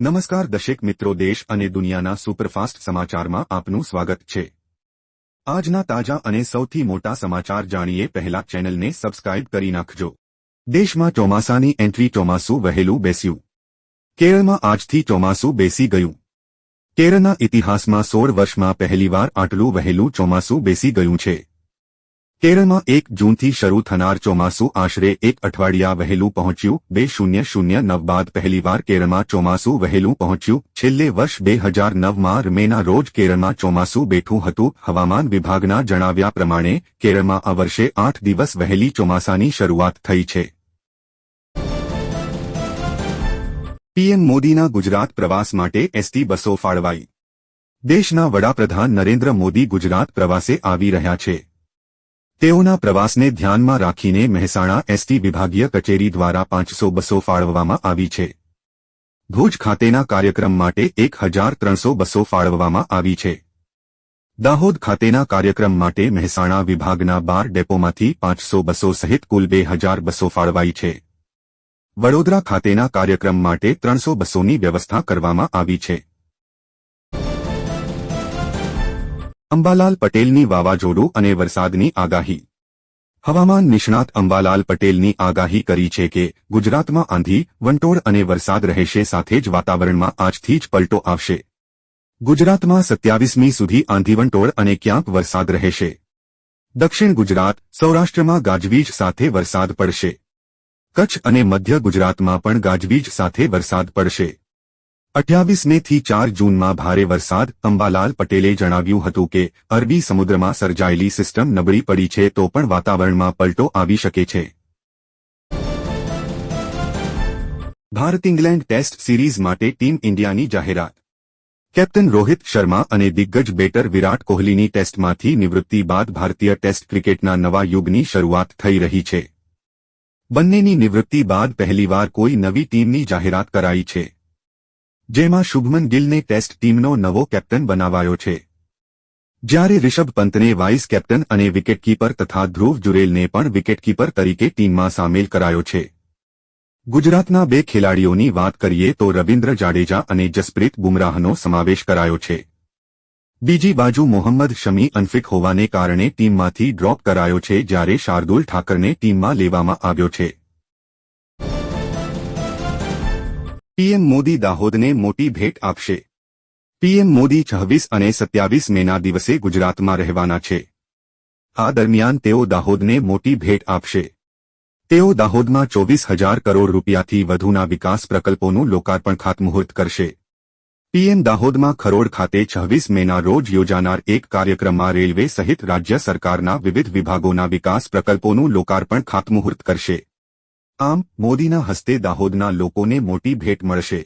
નમસ્કાર દશેક મિત્રો દેશ અને દુનિયાના સુપરફાસ્ટ સમાચારમાં આપનું સ્વાગત છે. આજના તાજા અને સૌથી મોટા સમાચાર જાણીએ પહેલા ચેનલને સબસ્ક્રાઇબ કરી નાખજો. દેશમાં ચોમાસાની એન્ટ્રી ચોમાસું વહેલું બેસ્યું. કેરળમાં આજથી ચોમાસું બેસી ગયું. કેરળના ઇતિહાસમાં સોળ વર્ષમાં પહેલીવાર આટલું વહેલું ચોમાસું બેસી ગયું છે. કેરળમાં એક જૂનથી શરૂ થનાર ચોમાસું આશરે એક અઠવાડિયા વહેલું પહોંચ્યું, બે શૂન્ય શૂન્ય નવ બાદ પહેલીવાર કેરળમાં ચોમાસું વહેલું પહોંચ્યું. છેલ્લે વર્ષ બે હજાર નવમાં મેના રોજ કેરળમાં ચોમાસું બેઠું હતું. હવામાન વિભાગના જણાવ્યા પ્રમાણે, કેરળમાં આ વર્ષે આઠ દિવસ વહેલી ચોમાસાની શરૂઆત થઈ છે. પીએમ મોદીના ગુજરાત પ્રવાસ માટે એસટી બસો ફાળવાઈ. દેશના વડાપ્રધાન નરેન્દ્ર મોદી ગુજરાત પ્રવાસે આવી રહ્યા છે. તેઓના પ્રવાસને ધ્યાનમાં રાખીને મહેસાણા એસટી વિભાગીય કચેરી દ્વારા પાંચસો બસો ફાળવવામાં આવી છે. ભુજ ખાતેના કાર્યક્રમ માટે એક હજાર ત્રણસો બસો ફાળવવામાં આવી છે. દાહોદ ખાતેના કાર્યક્રમ માટે મહેસાણા વિભાગના બાર ડેપોમાંથી પાંચસો બસો સહિત કુલ બે હજાર બસો ફાળવાઈ છે. વડોદરા ખાતેના કાર્યક્રમ માટે ત્રણસો બસોની વ્યવસ્થા કરવામાં આવી છે. અંબાલાલ પટેલની વાવાઝોડું અને વરસાદની આગાહી. હવામાન નિષ્ણાત અંબાલાલ પટેલની આગાહી કરી છે કે ગુજરાતમાં આંધી, વંટોળ અને વરસાદ રહેશે સાથે જ વાતાવરણમાં આજથી જ પલટો આવશે. ગુજરાતમાં સત્યાવીસમી સુધી આંધીવંટોળ અને ક્યાંક વરસાદ રહેશે. દક્ષિણ ગુજરાત, સૌરાષ્ટ્રમાં ગાજવીજ સાથે વરસાદ પડશે. કચ્છ અને મધ્ય ગુજરાતમાં પણ ગાજવીજ સાથે વરસાદ પડશે. અઠ્યાવીસ મે થી ચાર જૂનમાં ભારે વરસાદ, અંબાલાલ પટેલે જણાવ્યું હતું કે, અરબી સમુદ્રમાં સર્જાયેલી સિસ્ટમ નબળી પડી છે તો પણ વાતાવરણમાં પલટો આવી શકે છે. ભારત ઇંગ્લેન્ડ ટેસ્ટ સિરીઝ માટે ટીમ ઇન્ડિયાની જાહેરાત. કેપ્ટન રોહિત શર્મા અને દિગ્ગજ બેટર વિરાટ કોહલીની ટેસ્ટમાંથી નિવૃત્તિ બાદ ભારતીય ટેસ્ટ ક્રિકેટના નવા યુગની શરૂઆત થઈ રહી છે. બંનેની નિવૃત્તિ બાદ પહેલીવાર કોઈ નવી ટીમની જાહેરાત કરાઈ છે. જેમાં શુભમન ગિલને ટેસ્ટ ટીમનો નવો કેપ્ટન બનાવાયો છે. જ્યારે રિષભ પંતને વાઇસ કેપ્ટન અને વિકેટકીપર તથા ધ્રુવ જુરેલને પણ વિકેટકીપર તરીકે ટીમમાં સામેલ કરાયો છે. ગુજરાતના બે ખેલાડીઓની વાત કરીએ તો રવિન્દ્ર જાડેજા અને જસપ્રીત બુમરાહનો સમાવેશ કરાયો છે. બીજી બાજુ મોહમ્મદ શમી અનફિટ હોવાને કારણે ટીમમાંથી ડ્રોપ કરાયો છે જ્યારે શાર્દુલ ઠાકરને ટીમમાં લેવામાં આવ્યો છે. પીએમ મોદી દાહોદને મોટી ભેટ આપશે. પીએમ મોદી છવ્વીસ અને સત્યાવીસ મેના દિવસે ગુજરાતમાં રહેવાના છે. આ દરમિયાન તેઓ દાહોદને મોટી ભેટ આપશે. તેઓ દાહોદમાં ચોવીસ હજાર કરોડ રૂપિયાથી વધુના વિકાસ પ્રકલ્પોનું લોકાર્પણ ખાતમુહૂર્ત કરશે. પીએમ દાહોદમાં ખરોડ ખાતે છવ્વીસ મેના રોજ યોજાનાર એક કાર્યક્રમમાં રેલવે સહિત રાજ્ય સરકારના વિવિધ વિભાગોના વિકાસ પ્રકલ્પોનું લોકાર્પણ ખાતમુહૂર્ત કરશે. આમ મોદીના હસ્તે દાહોદના લોકોને મોટી ભેટ મળશે.